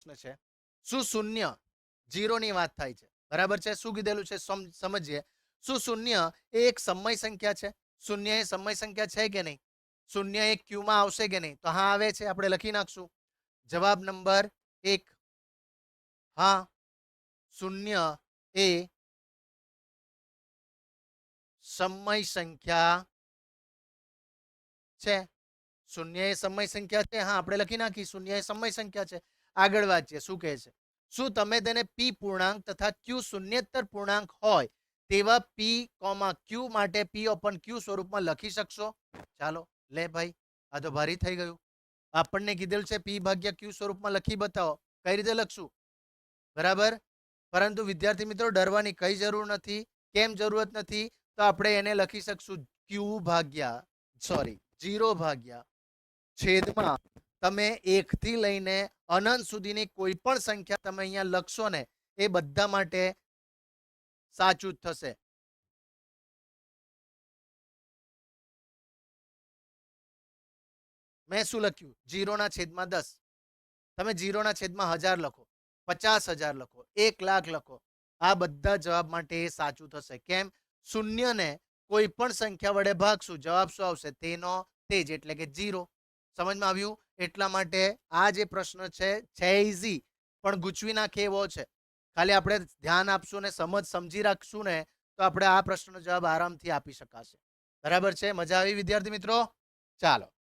પ્રશ્ન છે. શું શૂન્ય જીરોની વાત થાય છે. બરાબર છે? શું કીધેલું છે? સમજીએ. શું શૂન્ય એ એક સમય સંખ્યા છે. શૂન્ય એ સમય સંખ્યા છે કે નહીં? શૂન્ય એક ક્યુમાં આવશે કે નહીં? તો હા, આવે છે. આપણે લખી નાખશું. જવાબ નંબર એક. હા, શૂન્ય એ સમય સંખ્યા છે. શૂન્ય એ સમય સંખ્યા છે. હા, આપણે લખી નાખી. શૂન્ય એ સમય સંખ્યા છે. આગળ વાંચીએ, શું કહે છે? શું તમે તેને પી પૂર્ણાંક તથા ક્યુ શૂન્યેતર પૂર્ણાંક હોય તેવા પી કોમા ક્યુ માટે પી ઓપન ક્યુ સ્વરૂપમાં લખી શકશો? ચાલો, લે ભાઈ, આ તો ભારી થઈ ગયું. આપણને કીધેલ છે પી ભાગ્યા ક્યુ સ્વરૂપમાં લખી બતાવો. કઈ રીતે લખશું? બરાબર? પરંતુ વિદ્યાર્થી મિત્રો, ડરવાની કઈ જરૂર નથી, કેમ જરૂરત નથી? તો આપણે એને લખી શકશું ક્યુ ભાગ્યા સોરી જીરો ભાગ્યા છેદમાં તમે એકથી લઈને અનંત સુધીની કોઈ પણ સંખ્યા તમે અહીંયા લખશો ને, એ બધા માટે સાચું જ થશે. મેં શું લખ્યું? જીરોના છેદમાં દસ. તમે જીરોના છેદમાં હજાર લખો, પચાસ હજાર લખો, એક લાખ લખો. આ બધા જવાબ માટે એ સાચું થશે. કેમ? શૂન્યને કોઈ પણ સંખ્યા વડે ભાગશું, જવાબ શું આવશે? તેનો, તેજ, એટલે કે જીરો. સમજમાં આવ્યું? એટલા માટે આ જે પ્રશ્ન છે છે ઇઝી પણ ગૂંચવી નાખે એવો છે. ખાલી આપણે ધ્યાન આપશું ને સમજ સમજી રાખશું ને, તો આપણે આ પ્રશ્નનો જવાબ આરામથી આપી શકાશે. બરાબર છે? મજા આવી વિદ્યાર્થી મિત્રો? ચાલો.